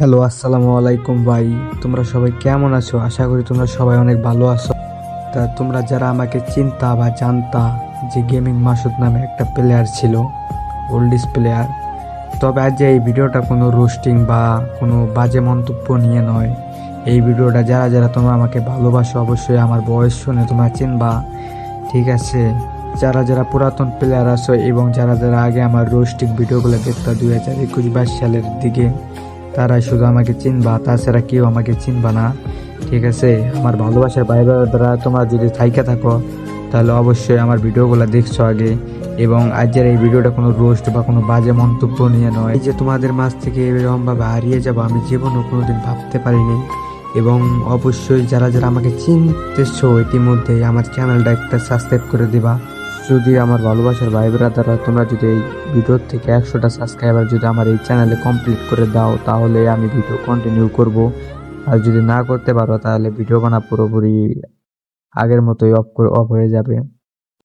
Hello, আসসালামু আলাইকুম ভাই। তোমরা সবাই কেমন আছো? আশা করি তোমরা সবাই অনেক ভালো আছো। তা তোমরা যারা আমাকে চিন্তা বা জানতা যে গেমিং মাসুদ নামে একটা প্লেয়ার ছিল ওল্ডিস প্লেয়ার তবে আজ এই ভিডিওটা কোনো রোস্টিং বা কোনো বাজে মন্তব্য নিয়ে নয়। এই ভিডিওটা যারা যারা তোমরা আমাকে ভালোবাসো, অবশ্যই আমার বয়স শুনে তোমরা চিনবা। ঠিক আছে? যারা যারা পুরাতন প্লেয়ার আছো এবং যারা যারা আগে আমার রোস্টিং ভিডিওগুলো দেখতো দুই হাজার একুশ বাইশ সালের দিকে তারাই শুধু আমাকে চিনবা, তাছাড়া কেউ আমাকে চিনবা না। ঠিক আছে? আমার ভালোবাসার ভাই দ্বারা তোমরা যদি থাইকা থাকো, তাহলে অবশ্যই আমার ভিডিওগুলো দেখছ আগে। এবং আজকের এই ভিডিওটা কোনো রোস্ট বা কোনো বাজে মন্তব্য নিয়ে নয়। এই যে তোমাদের মাঝ থেকে এরকমভাবে হারিয়ে যাব, আমি জীবনও কোনোদিন ভাবতে পারিনি। এবং অবশ্যই যারা যারা আমাকে চিনতেছো ইতিমধ্যে আমার চ্যানেলটা একটা সাবস্ক্রাইব করে দিবা। যদি আমার ভালোবাসার ভাই ব্রাদাররা তোমরা যদি এই ভিডিওর থেকে একশোটা সাবস্ক্রাইবার যদি আমার এই চ্যানেলে কমপ্লিট করে দাও, তাহলে আমি ভিডিও কন্টিনিউ করব। আর যদি না করতে পারো, তাহলে ভিডিও বানা পুরোপুরি আগের মতোই অফ করে অফ হয়ে যাবে।